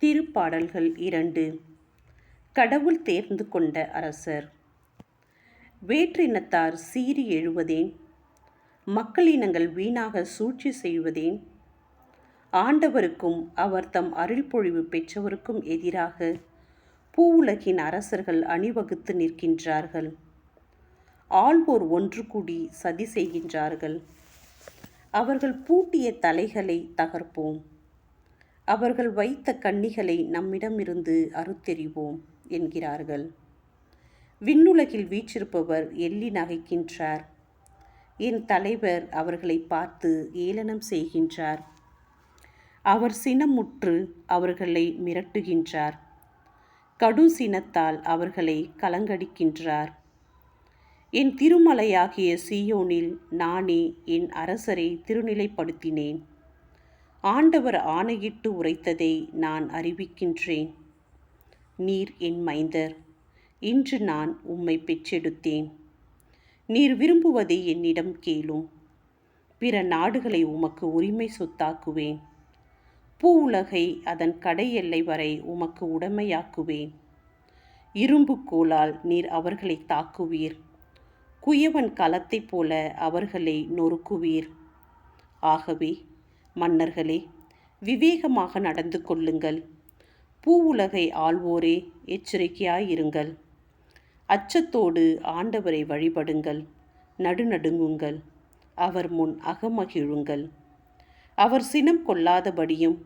திருப்பாடல்கள் இரண்டு. கடவுள் தேர்ந்து கொண்ட அரசர். வேற்றினத்தார் சீறி எழுவதேன்? மக்களினங்கள் வீணாக சூழ்ச்சி செய்வதேன்? ஆண்டவருக்கும் அவர் தம் அருள்பொழிவு பெற்றவருக்கும் எதிராக பூவுலகின் அரசர்கள் அணிவகுத்து நிற்கின்றார்கள். ஆள்வோர் ஒன்று கூடி சதி செய்கின்றார்கள். அவர்கள் பூட்டிய தலைகளை தகர்ப்போம். அவர்கள் வைத்த கண்ணிகளை நம்மிடமிருந்து அறுத்தெறிவோம் என்கிறார்கள். விண்ணுலகில் வீற்றிருப்பவர் எள்ளி நகைக்கின்றார். என் தலைவர் அவர்களை பார்த்து ஏளனம் செய்கின்றார். அவர் சினமுற்று அவர்களை மிரட்டுகின்றார். கடும் சினத்தால் அவர்களை கலங்கடிக்கின்றார். என் திருமலையாகிய சீயோனில் நானே என் அரசரை திருநிலைப்படுத்தினேன். ஆண்டவர் ஆணையிட்டு உரைத்ததை நான் அறிவிக்கின்றேன். நீர் என் மைந்தர் இன்று நான் உம்மை பெற்றெடுத்தேன். நீர் விரும்புவதை என்னிடம் கேளும். பிற நாடுகளை உமக்கு உரிமை சொத்தாக்குவேன். பூ உலகை அதன் கடை எல்லை வரை உமக்கு உடைமையாக்குவேன். இரும்பு கோலால் நீர் அவர்களை தாக்குவீர். குயவன் களத்தைப் போல அவர்களை நொறுக்குவீர். ஆகவே மன்னர்களே விவேகமாக நடந்து கொள்ளுங்கள். பூவுலகை ஆள்வோரே எச்சரிக்கையாயிருங்கள். அச்சத்தோடு ஆண்டவரை வழிபடுங்கள். நடுநடுங்குங்கள். அவர் முன் அகமகிழுங்கள். அவர் சினம் கொள்ளாதபடியும்